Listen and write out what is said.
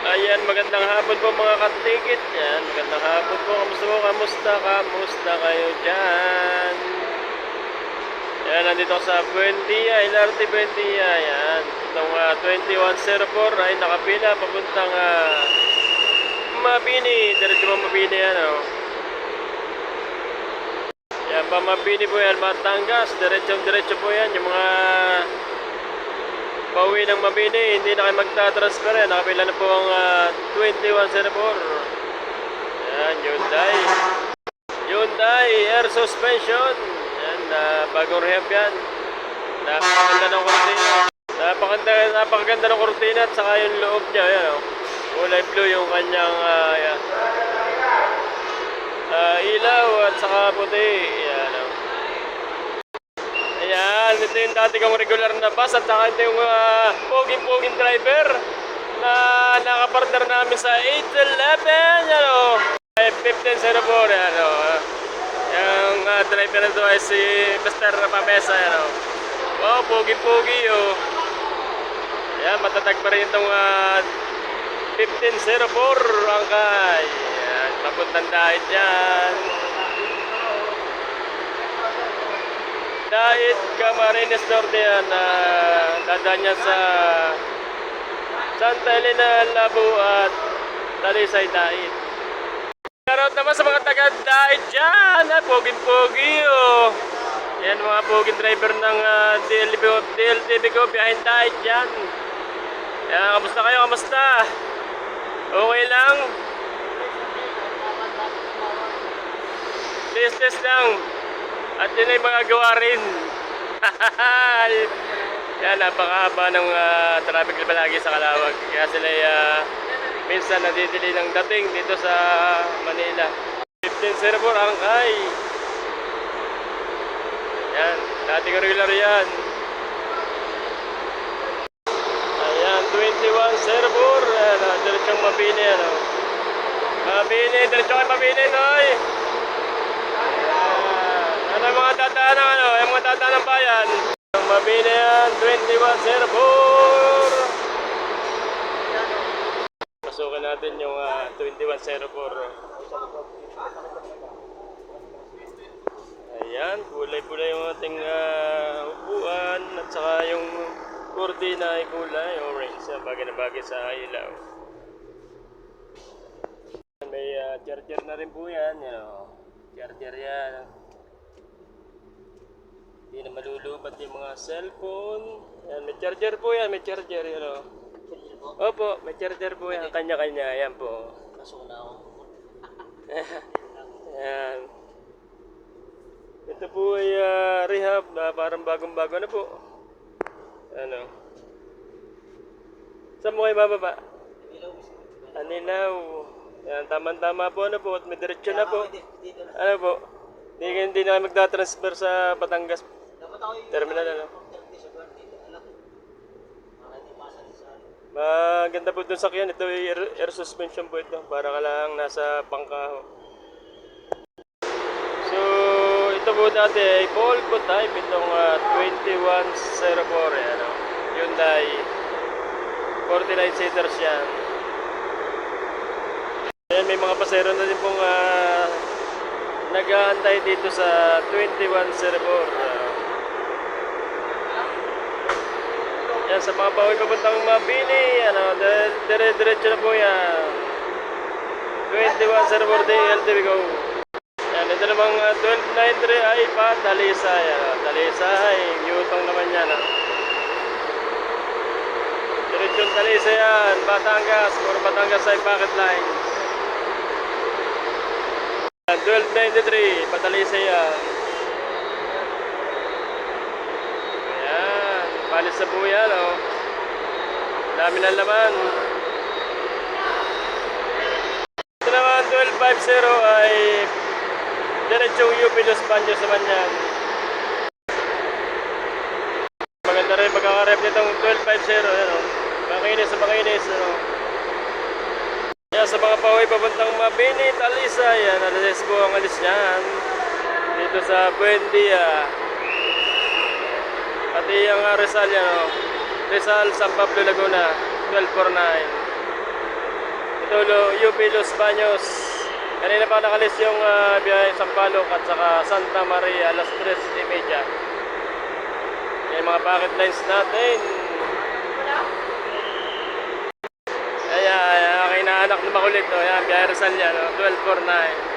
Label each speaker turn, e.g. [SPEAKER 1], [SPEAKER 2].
[SPEAKER 1] Ayan, magandang hapon po mga katikit. Yan, magandang hapon po. Kamusta po? Kamusta? Kamusta kayo dyan? Yan, nandito sa Buendia, LRT Buendia. Yan, itong ah, 2104 ay nakapila papuntang uh, Mabini. Diretso mo Mabini yan, oh. Yan, pa Mabini po yan, Batangas. Diretso-diretso po yan. Yung mga Pauwi ng Mabini, hindi na kayo magta-transfer yan. Nakapila na po ang ah, 2104. Yan, Hyundai. Hyundai Air Suspension. Yan, ah, bagong rehab yan. Napakaganda ng kortina. Napakaganda, napakaganda ng kortina at saka yung loob niya. Yan, oh. Kulay blue yung kanyang ah, yan. Ah, ilaw at saka puti. Yan, ito yung dati kong regular na bus at saka ito yung uh, poging-poging driver na nakapartner namin sa 811, ano, ay 1504, ano. Yung uh, driver na ito ay si Mr. Pamesa, ano. Wow, pogi-pogi, oh. Ayan, matatag pa rin itong uh, 1504, angkay. Ayan, papuntang dahil dyan. Dait Camarines Norte yan na dadaan niya sa Santa Elena, Labu at Talisay Dait. Shoutout naman sa mga taga Dait dyan, ha, poging-pogi oh. Yan mga poging driver ng uh, DLTV, DLTV ko, biyahin Dait dyan. Yan, kamusta kayo, kamusta? Okay lang? Test test lang. At yun ay mga gawa rin. Yan, napakahaba ng uh, traffic palagi sa Kalawag. Kaya sila ay uh, minsan nadidili ng dating dito sa Manila. 1504 Angkay. Yan, dating regular yan. Ayan, 2104. Ayan, uh, diretsong mabini. Ano. Mabini, diretso kayo mabini, Noy. Ayan. Ano yung mga tataan ng ano? Yung mga tataan ng bayan? Ang mabini yan, 2104. Pasukan natin yung ah, 2104. Ayan, kulay-kulay yung ating ah, upuan at saka yung kurtina ay kulay orange. Bagay na bagay sa ilaw. May ah, charger na rin po yan. Yan, oh. Charger yan. Na malulubat yung mga cellphone. Yan, may charger po yan. May charger yan, oh. Opo, may charger po yan. Kanya-kanya. Yan po. Yan. Ito po ay ah, rehab na parang bagong-bago na po. Ano? Saan mo kayo bababa? Anilaw. Yan, tama-tama po ano po. At may diretsyo na po. Ano po? Hindi, hindi na kayo magta-transfer sa Batangas terminal ano. Maganda po itong sakyan. Ito ay air, air suspension po ito. Para ka lang nasa bangka. So, ito po dati ay Volvo type. Itong ah, 2104. Ano, Hyundai. 49 seaters yan. Ayan, may mga pasero na din pong ah, nag-aantay dito sa 2104. ah. Yan, sa mga bawi papuntang Mabini, ano, dire- dire-diretso na po yan. 2104 day LTV go. Yan, ito namang uh, 1293 ay pa. Ano, Talisay, yutong naman yan. Ah. Diretsyon Talisay yan, Batangas, puro Batangas ay pocket lines. Yan, 1293, Patalisay yan. Palis sa buya, no? Dami ng laman. Ito naman, 1250 ay diretsong UP Los Baños naman yan. Maganda rin magkakarep nitong 1250, ano? Makinis sa makinis, ano? Kaya sa mga pauwi papuntang Mabini, Talisa, yan, alas po ang alis niyan. Dito sa Buendia. Pati yung uh, Rizal yan, oh. Rizal, San Pablo, Laguna, 1249. to Lo- UP Los Baños. Kanina pa nakalis yung uh, biyahe Sampaloc at saka Santa Maria alas 3.30. Yan mga bucket lines natin. Ayan, ayan, aking naanak na makulit. Oh. Yan, biyahe Rizal yan. Oh. 12.49.